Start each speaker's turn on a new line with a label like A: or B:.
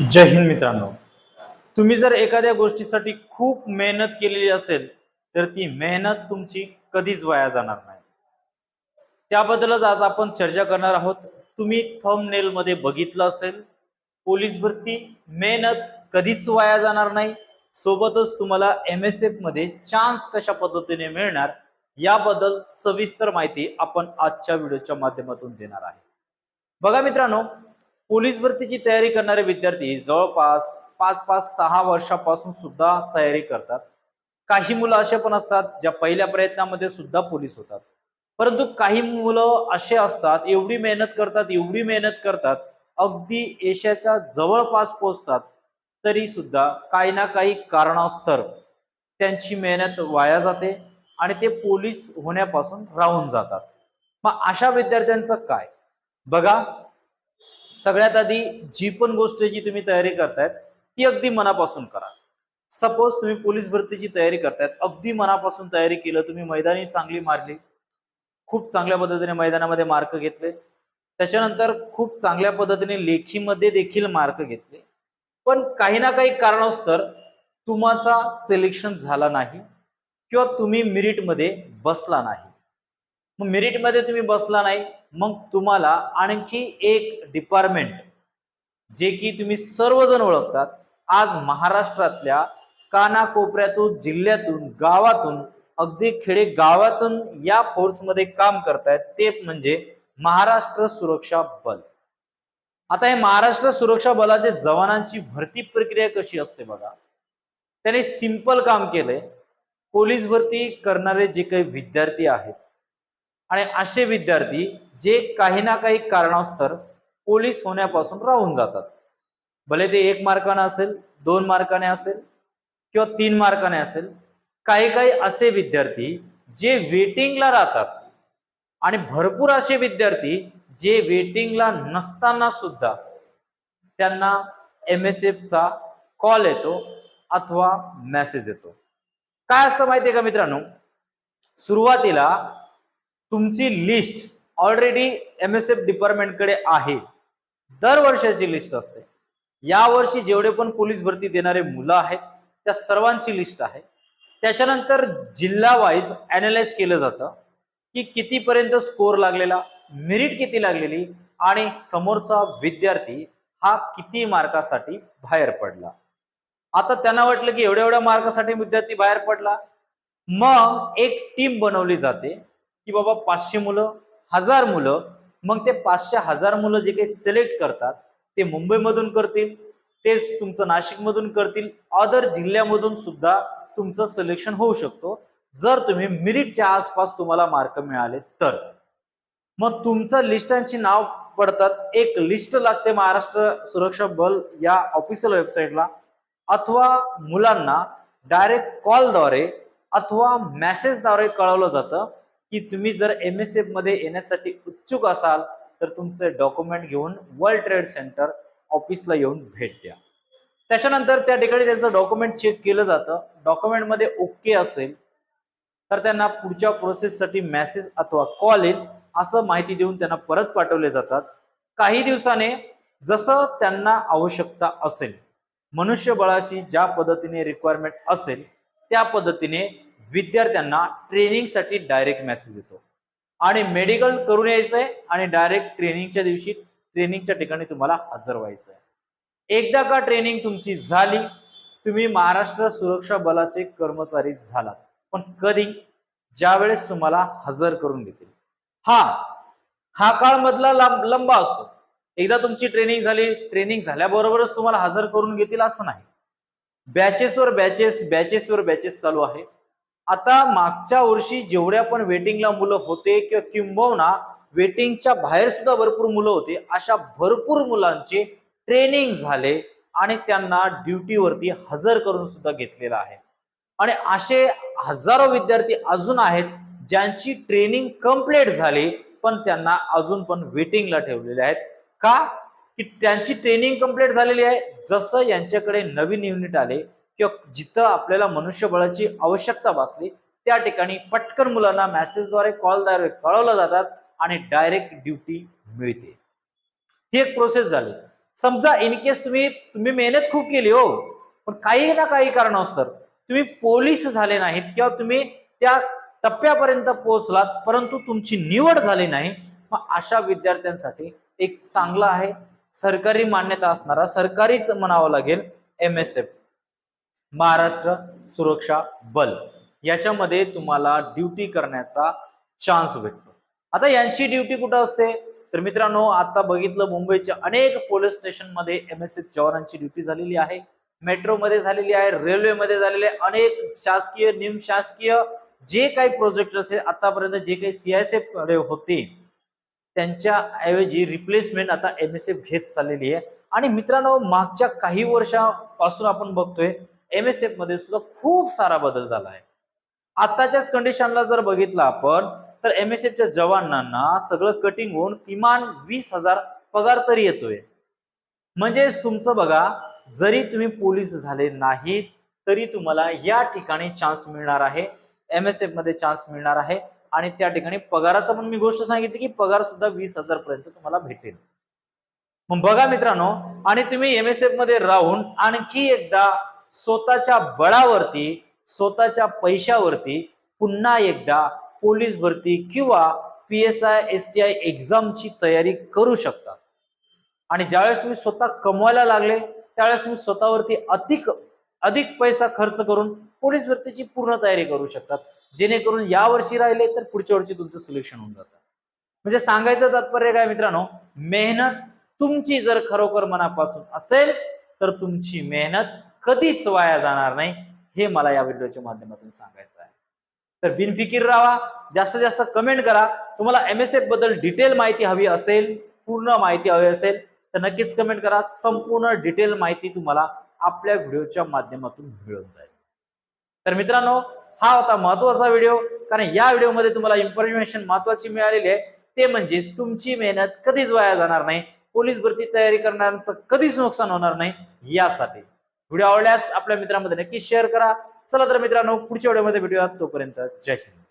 A: जय हिंद मित्रांनो. तुम्ही जर एखाद्या गोष्टीसाठी खूप मेहनत केलेली असेल तर ती मेहनत तुमची कधीच वाया जाणार नाही. त्याबद्दलच आज आपण चर्चा करणार आहोत. तुम्ही थंबनेल मध्ये बघितलं असेल पोलीस भरती मेहनत कधीच वाया जाणार नाही. सोबतच तुम्हाला एम एस एफमध्ये चान्स कशा पद्धतीने मिळणार याबद्दल सविस्तर माहिती आपण आजच्या व्हिडिओच्या माध्यमातून देणार आहे. बघा मित्रांनो पोलीस भरतीची तयारी करणारे विद्यार्थी जवळपास पाच पाच सहा वर्षापासून सुद्धा तयारी करतात. काही मुलं असे पण असतात ज्या पहिल्या प्रयत्नामध्ये सुद्धा पोलीस होतात. परंतु काही मुलं असे असतात एवढी मेहनत करतात एवढी मेहनत करतात अगदी यशाच्या जवळपास पोहोचतात तरी सुद्धा काही ना काही कारणास्तर त्यांची मेहनत वाया जाते आणि ते पोलीस होण्यापासून राहून जातात. मग अशा विद्यार्थ्यांचं काय? बघा सगळ्यात आधी जी पण गोष्टीची तुम्ही तयारी करतायत ती अगदी मनापासून करा. सपोज तुम्ही पोलीस भरतीची तयारी करतायत अगदी मनापासून तयारी केलं तुम्ही मैदानी चांगली मारली खूप चांगल्या पद्धतीने मैदानामध्ये मार्क घेतले त्याच्यानंतर खूप चांगल्या पद्धतीने लेखीमध्ये देखील मार्क घेतले पण काही ना काही कारणास्तर तुमचा सिलेक्शन झाला नाही किंवा तुम्ही मिरिटमध्ये बसला नाही. मग मेरिटमध्ये तुम्ही बसला नाही मग तुम्हाला आणखी एक डिपार्टमेंट जे की तुम्ही सर्वजण ओळखतात. आज महाराष्ट्रातल्या कानाकोपऱ्यातून जिल्ह्यातून गावातून अगदी खेडे गावातून या फोर्समध्ये काम करतायत ते म्हणजे महाराष्ट्र सुरक्षा बल. आता हे महाराष्ट्र सुरक्षा बलाचे जवानांची भरती प्रक्रिया कशी असते बघा. त्याने सिंपल काम केलंय. पोलीस भरती करणारे जे काही विद्यार्थी आहेत आणि असे विद्यार्थी जे काही ना काही कारणास्तर पोलीस होण्यापासून राहून जातात. भले ते एक मार्काने असेल दोन मार्काने असेल किंवा तीन मार्काने असेल काही काही असे विद्यार्थी जे वेटिंगला राहतात आणि भरपूर असे विद्यार्थी जे वेटिंगला नसताना सुद्धा त्यांना एम एस एफचा कॉल येतो अथवा मेसेज येतो. काय असतं माहितीये का मित्रांनो? सुरुवातीला तुमची list already M S F डिपार्टमेंटकडे आहे. दर वर्षाची लिस्ट असते. यावर्षी जेवढे पण पोलीस भरती देणारे मुलं आहेत त्या सर्वांची लिस्ट आहे. त्याच्यानंतर जिल्हा वाईज अनालाइज केलं जातं की कितीपर्यंत स्कोर लागलेला मेरिट किती लागलेली आणि समोरचा विद्यार्थी हा किती मार्कासाठी बाहेर पडला. आता त्यांना वाटलं की एवढ्या एवढ्या मार्कासाठी विद्यार्थी बाहेर पडला. मग एक टीम बनवली जाते. की बाबा पाचशे मुलं हजार मुलं मग ते पाचशे हजार मुलं जे काही सिलेक्ट करतात ते मुंबईमधून करतील तेच तुमचं नाशिकमधून करतील अदर जिल्ह्यामधून सुद्धा तुमचं सिलेक्शन होऊ शकतो. जर तुम्ही मिरिटच्या आसपास तुम्हाला मार्क मिळाले तर. मग तुमचं लिस्टांची नाव पडतात एक लिस्ट लागते महाराष्ट्र सुरक्षा बल या ऑफिशियल वेबसाईटला अथवा मुलांना डायरेक्ट कॉलद्वारे अथवा मेसेजद्वारे कळवलं जातं. की तुम्ही जर एम एस एफमध्ये येण्यासाठी उत्सुक असाल तर तुमचे डॉक्युमेंट घेऊन वर्ल्ड ट्रेड सेंटर ऑफिसला येऊन भेट द्या. त्याच्यानंतर त्या ठिकाणी त्यांचं डॉक्युमेंट चेक केलं जातं. डॉक्युमेंटमध्ये ओके असेल तर त्यांना पुढच्या प्रोसेससाठी मेसेज अथवा कॉल येईल असं माहिती देऊन त्यांना परत पाठवले जातात. काही दिवसाने जसं त्यांना आवश्यकता असेल मनुष्यबळाशी ज्या पद्धतीने रिक्वायरमेंट असेल त्या पद्धतीने विद्यार्थ्यांना ट्रेनिंगसाठी डायरेक्ट मेसेज येतो. आणि मेडिकल करून यायचंय आणि डायरेक्ट ट्रेनिंगच्या दिवशी ट्रेनिंगच्या ठिकाणी तुम्हाला हजर व्हायचंय. एकदा का ट्रेनिंग तुमची झाली तुम्ही महाराष्ट्र सुरक्षा बलाचे कर्मचारी झालात. पण कधी? ज्या वेळेस तुम्हाला हजर करून घेतील. हा हा काळ मधला लंबा असतो. एकदा तुमची ट्रेनिंग झाली ट्रेनिंग झाल्याबरोबरच तुम्हाला हजर करून घेतील असं नाही. बॅचेसवर बॅचेस बॅचेसवर बॅचेस चालू आहे. आता मागच्या वर्षी जेवढ्या पण वेटिंगला मुलं होते किंवा किंबहुना वेटिंगच्या बाहेर सुद्धा भरपूर मुलं होते अशा भरपूर मुलांचे ट्रेनिंग झाले आणि त्यांना ड्युटीवरती हजर करून सुद्धा घेतलेलं आहे. आणि असे हजारो विद्यार्थी अजून आहेत ज्यांची ट्रेनिंग कंप्लीट झाली पण त्यांना अजून पण वेटिंगला ठेवलेले आहेत. का? की त्यांची ट्रेनिंग कंप्लीट झालेली आहे. जसं यांच्याकडे नवीन युनिट आले किंवा जिथं आपल्याला मनुष्यबळाची आवश्यकता भासली त्या ठिकाणी पटकन मुलांना मेसेजद्वारे कॉलद्वारे कळवलं जातात आणि डायरेक्ट ड्युटी मिळते. ही एक प्रोसेस झाली. समजा इन केस तुम्ही तुम्ही मेहनत खूप केली हो पण काही ना काही कारणास्तव तुम्ही पोलीस झाले नाहीत किंवा तुम्ही त्या टप्प्यापर्यंत पोहोचलात परंतु तुमची निवड झाली नाही मग अशा विद्यार्थ्यांसाठी एक चांगला आहे. सरकारी मान्यता असणारा सरकारीच म्हणावं लागेल एम एस एफ महाराष्ट्र सुरक्षा बल. याच्यामध्ये तुम्हाला ड्युटी करण्याचा चान्स भेटतो. आता यांची ड्युटी कुठं असते? तर मित्रांनो आता बघितलं मुंबईच्या अनेक पोलीस स्टेशनमध्ये एम एस एफ जवानांची ड्युटी झालेली आहे. मेट्रोमध्ये झालेली आहे रेल्वेमध्ये झालेले अनेक शासकीय निमशासकीय जे काही प्रोजेक्ट असेल आतापर्यंत जे काही सीआयएसएफकडे होते त्यांच्या ऐवजी रिप्लेसमेंट आता एम एस एफ घेत चाललेली आहे. आणि मित्रांनो मागच्या काही वर्षापासून आपण बघतोय एम एस एफमध्ये सुद्धा खूप सारा बदल झाला आहे. आताच्याच कंडिशनला जर बघितलं आपण तर एम एस एफच्या जवानांना सगळं कटिंग होऊन किमान वीस हजार पगार तरी येतोय. म्हणजे तुमचं बघा जरी तुम्ही पोलीस झाले नाहीत तरी तुम्हाला या ठिकाणी चान्स मिळणार आहे. एम एस एफमध्ये चान्स मिळणार आहे. आणि त्या ठिकाणी पगाराचा पण मी गोष्ट सांगितली की पगार सुद्धा वीस हजार पर्यंत तुम्हाला भेटेल. मग बघा मित्रांनो आणि तुम्ही एम एस एफमध्ये राहून आणखी एकदा स्वतःच्या बळावरती स्वतःच्या पैशावरती पुन्हा एकदा पोलीस भरती किंवा P S I S T I एक्झामची तयारी करू शकता. आणि ज्यावेळेस तुम्ही स्वतः कमवायला लागले त्यावेळेस तुम्ही स्वतःवरती अधिक अधिक पैसा खर्च करून पोलीस भरतीची पूर्ण तयारी करू शकतात. जेणेकरून या वर्षी राहिले तर पुढच्या वर्षी तुमचं सिलेक्शन होऊन जातं. म्हणजे सांगायचं तात्पर्य काय मित्रांनो? मेहनत तुमची जर खरोखर मनापासून असेल तर तुमची मेहनत कधीच वाया जाणार नाही हे मला या व्हिडिओच्या माध्यमातून सांगायचं आहे. तर बिनफिकीर राहा जास्तीत जास्त कमेंट करा. तुम्हाला एम एस एफबद्दल डिटेल माहिती हवी असेल पूर्ण माहिती हवी असेल तर नक्कीच कमेंट करा. संपूर्ण डिटेल माहिती तुम्हाला आपल्या व्हिडिओच्या माध्यमातून मिळून जाईल. तर मित्रांनो हा होता महत्त्वाचा व्हिडिओ. कारण या व्हिडिओमध्ये तुम्हाला इन्फॉर्मेशन महत्वाची मिळालेली आहे. ते म्हणजेच तुमची मेहनत कधीच वाया जाणार नाही. पोलीस भरती तयारी करणाऱ्यांचं कधीच नुकसान होणार नाही. यासाठी व्हिडिओ आवडल्यास आपल्या मित्रांमध्ये नक्की शेअर करा. चला तर मित्रांनो पुढच्या व्हिडिओमध्ये भेटूया तोपर्यंत जय हिंद.